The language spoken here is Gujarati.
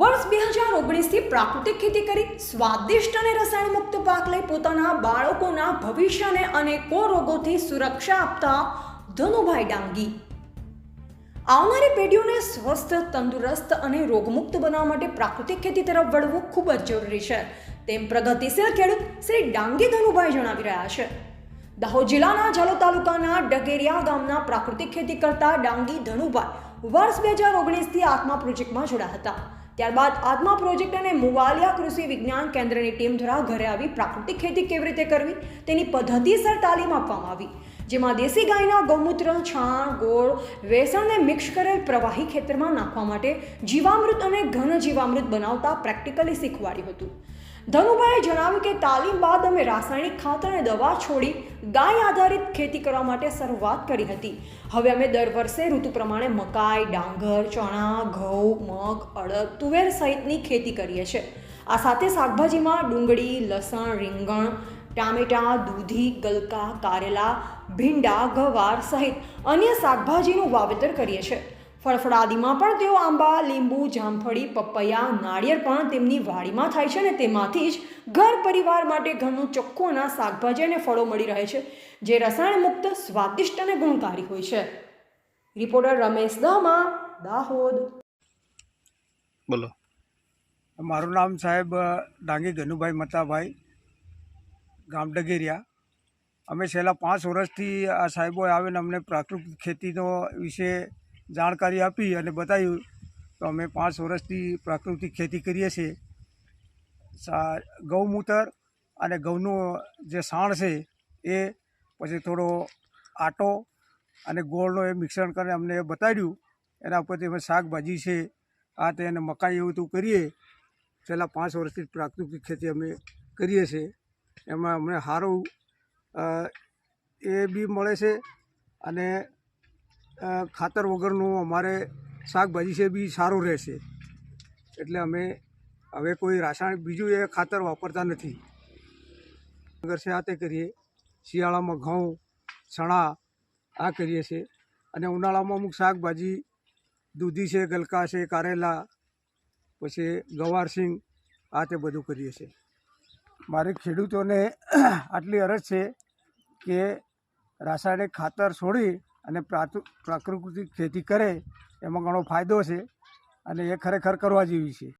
વર્ષ બે હજાર ઓગણીસથી પ્રાકૃતિક ખેતી કરી સ્વાદિષ્ટ અને રસાયણમુક્ત પાક લઈ પોતાના બાળકોના ભવિષ્યને અનેકો રોગોથી સુરક્ષા આપતા ધનુભાઈ ડાંગી. આવનારી પેઢીઓને સ્વસ્થ, તંદુરસ્ત અને રોગમુક્ત બનાવવા માટે પ્રાકૃતિક ખેતી તરફ વળવું ખૂબ જ જરૂરી છે. તેમ પ્રગતિશીલ ખેડૂત શ્રી ડાંગી ધનુભાઈ જણાવી રહ્યા છે. દાહોદ જિલ્લાના ઝાલોદ તાલુકાના ડગેરિયા ગામના પ્રાકૃતિક ખેતી કરતા ડાંગી ધનુભાઈ વર્ષ બે હજાર ઓગણીસથી આત્મા પ્રોજેક્ટમાં જોડાયા હતા. ત્યારબાદ આત્મા પ્રોજેક્ટ અને મુવાલિયા કૃષિ વિજ્ઞાન કેન્દ્રની ટીમ દ્વારા ઘરે આવી પ્રાકૃતિક ખેતી કેવી રીતે કરવી તેની પદ્ધતિસર તાલીમ આપવામાં આવી. જેમાં દેશી ગાયના ગૌમૂત્ર, છાણ, ગોળ, વેસણને મિક્સ કરેલ પ્રવાહી ખેતરમાં નાખવા માટે જીવામૃત અને ઘન જીવામૃત બનાવતા પ્રેક્ટિકલી શીખવાડ્યું હતું. ધનુભાઈએ જણાવ્યું કે તાલીમ બાદ અમે રાસાયણિક ખાતર અને દવા છોડી ગાય આધારિત ખેતી કરવા માટે શરૂઆત કરી હતી. હવે અમે દર વર્ષે ઋતુ પ્રમાણે મકાઈ, ડાંગર, ચણા, ઘઉં, મગ, અડદ, તુવેર સહિતની ખેતી કરીએ છીએ. આ સાથે શાકભાજીમાં ડુંગળી, લસણ, રીંગણ ટામેટાં દૂધી ગલકા કારેલા ભીંડા ગવાર સહિત અન્ય શાકભાજીનું વાવેતર કરીએ છીએ. ફળફળાદીમાં પણ તેઓ આંબા લીંબુ જામફળી પપૈયા નાળિયેર પણ તેમની વાડીમાં થાય છે અને તેમાંથી જ ઘર પરિવાર માટે ઘરનું ચોખ્ખું અનાજ શાકભાજી અને ફળો મળી રહે છે જે રસાયણ મુક્ત સ્વાદિષ્ટ અને ગુણકારી હોય છે. રિપોર્ટર રમેશ દહમા દાહોદ. બોલો. મારું નામ સાહેબ ડાંગી ગનુભાઈ મતાભાઈ. ગામ ડગેરિયા. અમે છેલ્લા પાંચ વર્ષથી આ સાહેબોએ આવીને અમને પ્રાકૃતિક ખેતીનો વિશે જાણકારી આપી અને બતાવ્યું તો અમે પાંચ વર્ષથી પ્રાકૃતિક ખેતી કરીએ છીએ. ગૌમૂત્ર અને ઘઉંનું જે સાણ છે એ પછી થોડો આટો અને ગોળનો એ મિશ્રણ કરીને અમને બતાડ્યું. એના ઉપરથી અમે શાકભાજી છે, આ તે અને મકાઈ એવું બધું કરીએ. છેલ્લા પાંચ વર્ષથી પ્રાકૃતિક ખેતી અમે કરીએ છીએ. એમાં અમને સારું એ બી મળે છે અને ખાતર વગરનું અમારે શાકભાજી છે બી સારું રહેશે. એટલે અમે હવે કોઈ રાસાયણિક, બીજું એ ખાતર વાપરતા નથી. અગર છે તે કરીએ. શિયાળામાં ઘઉં, ચણા આ કરીએ છીએ. અને ઉનાળામાં અમુક શાકભાજી, દૂધી છે, ગલકા છે, કારેલા, પછી ગવારસિંગ આ તે બધું કરીએ છીએ. મારે ખેડૂતોને આટલી અરજ છે કે રાસાયણિક ખાતર છોડી અને પ્રાકૃતિક ખેતી કરે, એમાં ઘણો ફાયદો છે અને એ ખરેખર કરવા જેવી છે.